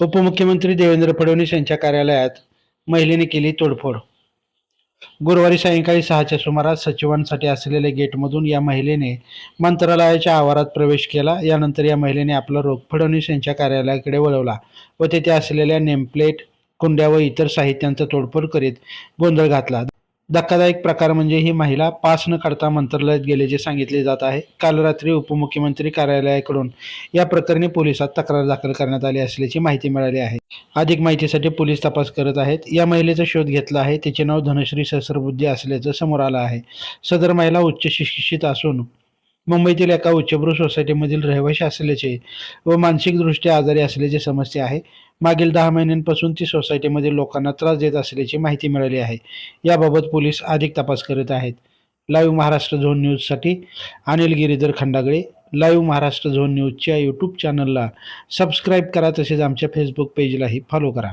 उपमुख्यमंत्री देवेंद्र फडणवीस यांच्या कार्यालयात महिलेने केली तोडफोड. गुरुवारी सायंकाळी सहाच्या सुमारास सचिवांसाठी असलेल्या गेटमधून या महिलेने मंत्रालयाच्या आवारात प्रवेश केला. यानंतर या महिलेने आपला रोख फडणवीस यांच्या कार्यालयाकडे वळवला व तेथे असलेल्या नेमप्लेट कुंड्या व इतर साहित्यांचा तोडफोड करीत गोंधळ घातला. धक्कादायक प्रकार म्हणजे ही महिला पास न काढता मंत्रालयात गेल्याचे सांगितले जात आहे. काल रात्री उपमुख्यमंत्री कार्यालयाकडून या प्रकरणी पोलिसात तक्रार दाखल करण्यात आली असल्याची माहिती मिळाली आहे. अधिक माहितीसाठी पोलीस तपास करत आहेत. या महिलेचा शोध घेतला आहे. तिचे नाव धनश्री सहस्रबुद्धी असल्याचं समोर आलं आहे. सदर महिला उच्च शिक्षित असून मुंबईतील एका उच्चभ्रू सोसायटीमधील रहिवाशी असल्याचे व मानसिकदृष्ट्या आजारी असल्याचे समस्या आहे. मागील दहा महिन्यांपासून ती सोसायटीमधील लोकांना त्रास देत असल्याची माहिती मिळाली आहे. याबाबत पोलीस अधिक तपास करत आहेत. लाईव्ह महाराष्ट्र झोन न्यूजसाठी अनिल गिरीधर खंडागळे लाईव्ह महाराष्ट्र झोन न्यूजच्या यूट्यूब चॅनलला सबस्क्राईब करा तसेच आमच्या फेसबुक पेजलाही फॉलो करा.